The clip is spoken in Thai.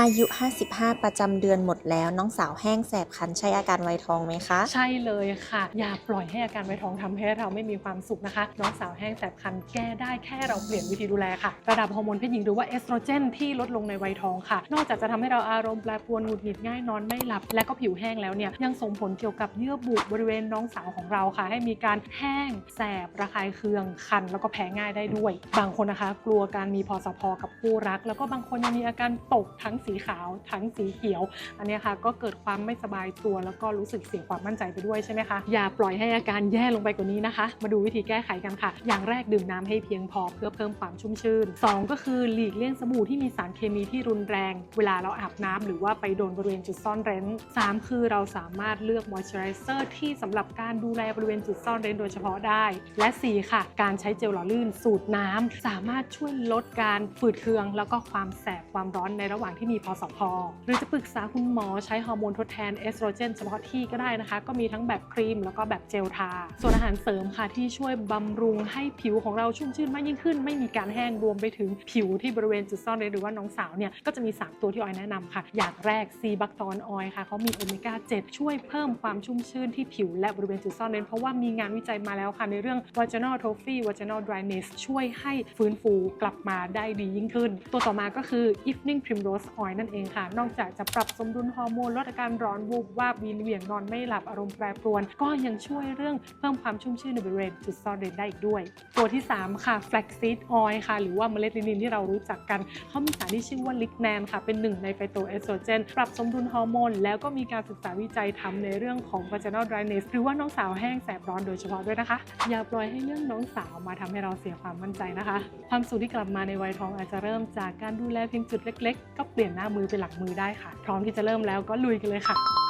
อายุ 55 ประจำเดือนหมดแล้วน้องสาวแห้งแสบคันใช่อาการไวทองไหมคะ ใช่เลยค่ะ อย่าปล่อยให้อาการไวท้องทำให้เราไม่มีความสุขนะคะ น้องสาวแห้งแสบคันแก้ได้แค่เราเปลี่ยนวิธีดูแลค่ะ ระดับฮอร์โมนเพศหญิงหรือว่าเอสโตรเจนที่ลดลงในไวทองค่ะ นอกจากจะทำให้เราอารมณ์แปรปรวนหงุดหงิดง่ายนอนไม่หลับ และก็ผิวแห้งแล้วเนี่ยยังส่งผลเกี่ยวกับเยื่อบุบริเวณน้องสาวของเราค่ะ ให้มีการแห้งแสบระคายเคืองคัน แล้วก็แพ้ง่ายได้ด้วย บางคนนะคะ กลัวการมีพอสพกับคู่รัก แล้วก็บางคนยังมีอาการตกทั้งสีขาวทั้งสีเขียว อันนี้ค่ะก็เกิดความไม่สบายตัว แล้วก็รู้สึกเสียความมั่นใจไปด้วยใช่ไหมคะอย่าปล่อยให้อาการแย่ลงไปกว่านี้นะคะ มาดูวิธีแก้ไขกันค่ะ อย่างแรกดื่มน้ำให้เพียงพอเพื่อเพิ่มความชุ่มชื่น 2 ก็คือหลีกเลี่ยงสบู่ที่มีสารเคมีที่รุนแรง เวลาเราอาบน้ำหรือว่าไปโดนบริเวณจุดซ่อนเร้น 3 คือเราสามารถเลือกมอยส์เจอไรเซอร์ที่สำหรับการดูแลบริเวณจุดซ่อนเร้นโดยเฉพาะได้ และ 4 ค่ะ การใช้เจลหล่อลื่นสูตรน้ำสามารถช่วยลดการฝืดเคือง แล้วก็ความแสบความร้อนในระหว่างที่มีพอสพหรือจะปรึกษาคุณหมอใช้ฮอร์โมนทดแทนเอสโตรเจนเฉพาะที่ก็ได้นะคะ ก็มีทั้งแบบครีมแล้วก็แบบเจลทา ส่วนอาหารเสริมค่ะที่ช่วยบำรุงให้ผิวของเราชุ่มชื่นมากยิ่งขึ้น ไม่มีการแห้งรวมไปถึงผิวที่บริเวณจุดซ่อนเร้นหรือว่าน้องสาวเนี่ยก็จะมี 3 ตัวที่ออยแนะนำค่ะ อย่างแรกซีบักตอนออยค่ะเขามีโอเมก้า7 ช่วยเพิ่มความชุ่มชื่นที่ผิวและบริเวณจุดซ่อนเร้นเพราะว่ามีงานวิจัยมาแล้วค่ะในเรื่อง vaginal trophy vaginal dryness ช่วยให้ฟื้นฟูกลับมาได้ดียิ่งขึ้น ตัวต่อมาก็คือ evening primrose oil นั่นเองค่ะ นอกจากจะปรับสมดุลฮอร์โมนลดอาการร้อนวูบวาบวีนเหวี่ยงนอนไม่หลับอารมณ์แปรปรวน ก็ยังช่วยเรื่องเพิ่มความชุ่มชื่นในบริเวณจุดซ่อนเร้นได้อีกด้วย ตัวที่ 3 ค่ะ flaxseed oil ค่ะ หรือว่าเมล็ดลินินที่เรารู้จักกันเขามีสารที่ชื่อว่าลิกแนนค่ะ เป็นหนึ่งในไฟโตเอสโตรเจนปรับสมดุลฮอร์โมนแล้วก็มีการศึกษาวิจัยทำในเรื่องของ vaginal dryness หรือว่าน้องสาวแห้งแสบร้อนโดยเฉพาะด้วยนะคะ อย่าปล่อยให้เรื่องน้องสาวมาทำให้เราเสียความมั่นใจนะคะ ความสุขที่กลับมาในวัยทองอาจจะเริ่มจากการดูแลเพียงจุดเล็ก ๆ ก็เปลี่ยนหน้ามือเป็นหลังมือได้ค่ะ พร้อมที่จะเริ่มแล้วก็ลุยกันเลยค่ะ